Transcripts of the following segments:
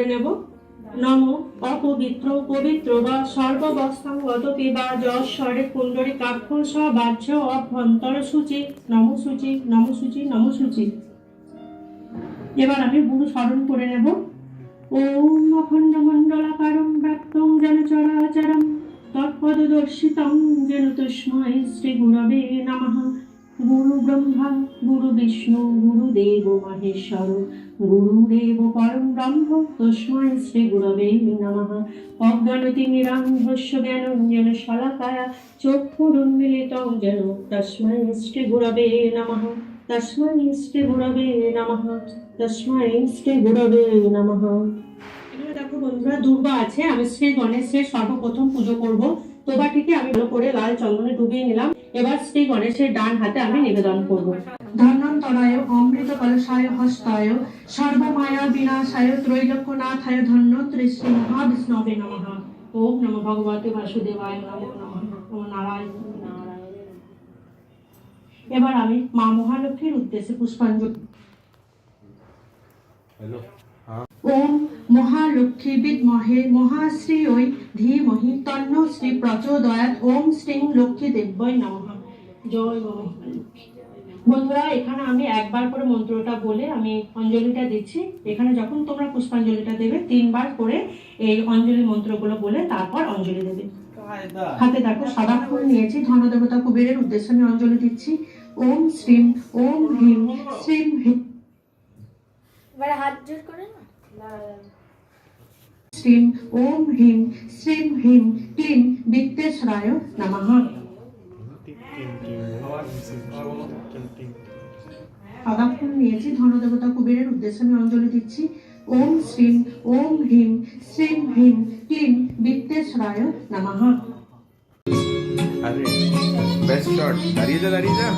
নেব। নম অপবিত্র, পবিত্র বা সর্ববস্থাং অদপি বা যশ্বরে কুণ্ডরী কাক্ষ বাহ্য অভ্যন্তর সূচি। নম সূচি নম সূচি নম সূচি। এবার আমি গুরু স্মরণ করে নেব। ওম অখণ্ড মণ্ডলাকারম ব্যাপ্তং যেন চরাচরম তৎপদদর্শিতং যেন তস্মৈ শ্রী গুরবে নমঃ। গুরু ব্রহ্মা, গুরু বিষ্ণু গুরুদেব মহেশ্বর। গুরুদেব পরম ব্রহ্ম তস্মৈ শ্রী গুরবে নমঃ। অজ্ঞানতি নিরান্ধস্য জ্ঞানম যেন শলাকায়া চক্ষুরুন্মিলিতং যেন তস্মৈ শ্রী গুরবে নমঃ। তস্মৈ শ্রী গুরবে নমঃ। তস্মৈ শ্রী গুরবে নমঃ। দেখো বন্ধুরা দুর্বা আছে, আমি শ্রী গণেশের সর্বপ্রথম পুজো করব। তোবাটিকে আমি ভালো করে লাল চন্দনে ডুবিয়ে নিলাম। এবার শ্রী গণেশের ডান হাতে আমি নিবেদন করব। ধন্যন্তরায় অমৃত কলসায় হস্তায় সর্বমায়া বিনাশায় ত্রৈলোক্যনাথায় ধন্যত্রী শ্রী মহাবিষ্ণবে নমঃ। ওম নমঃ ভগবতে বাসুদেবায় নমঃ নমঃ নমঃ নারায়ণ এবার আমি মা মহালক্ষ্মীর উদ্দেশ্যে পুষ্পাঞ্জলি। ওম মহালক্ষ্মী বিদ্মহে মহাশ্রী ওই ধীমহি তন্ন শ্রী প্রচোদয়াত ওম শ্রী লক্ষ্মী দেব্যই নমঃ। জয় মহালক্ষ্মী। বন্ধুরা এখানে আমি একবার করে মন্ত্রটা বলে আমি অঞ্জলিটা দিচ্ছি। এখানে যখন তোমরা পুষ্পাঞ্জলিটা দেবে তিনবার করে এই অঞ্জলি মন্ত্রগুলো বলে তারপর অঞ্জলি দেবে। হাতে দেখো সাদা ফুল নিয়েছি ধনদেবতা কুবেরের উদ্দেশ্যে আমি অঞ্জলি দিচ্ছি। ওম শ্রীম ওম হ্রিম শ্রীম হ্রিম এবারে হাত জোর করে না শ্রীম ওম হ্রিম শ্রীম হ্রিম ক্লিম বিত্তেশ্বরায় নমঃ। সাদা ফুল নিয়েছি ধনদেবতা কুবেরের উদ্দেশ্যে আমি অঞ্জলি দিচ্ছি। ওম শ্রীম ওম হ্রিম শ্রীম হ্রিম ক্লিম বিত্তেশ্বরায় নমঃ। আরে বেস্ট শট দাঁড়িয়ে যা দাঁড়িয়ে যা।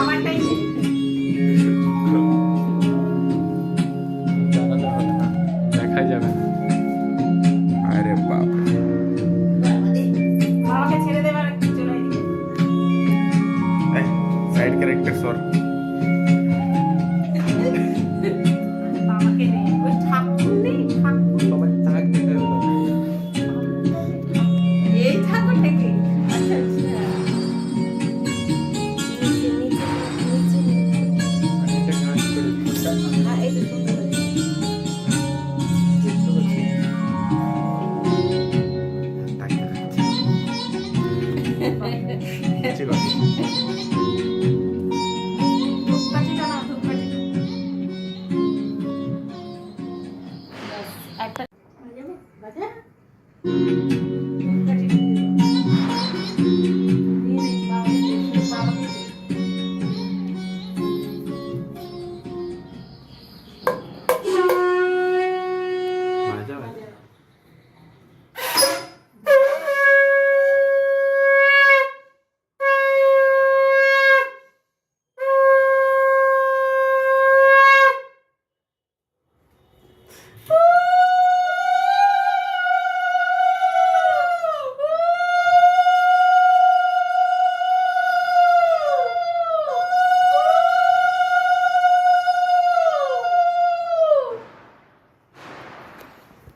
আমারটাই দেখা যাবে ক্যারেক্টার সর আমাকে Música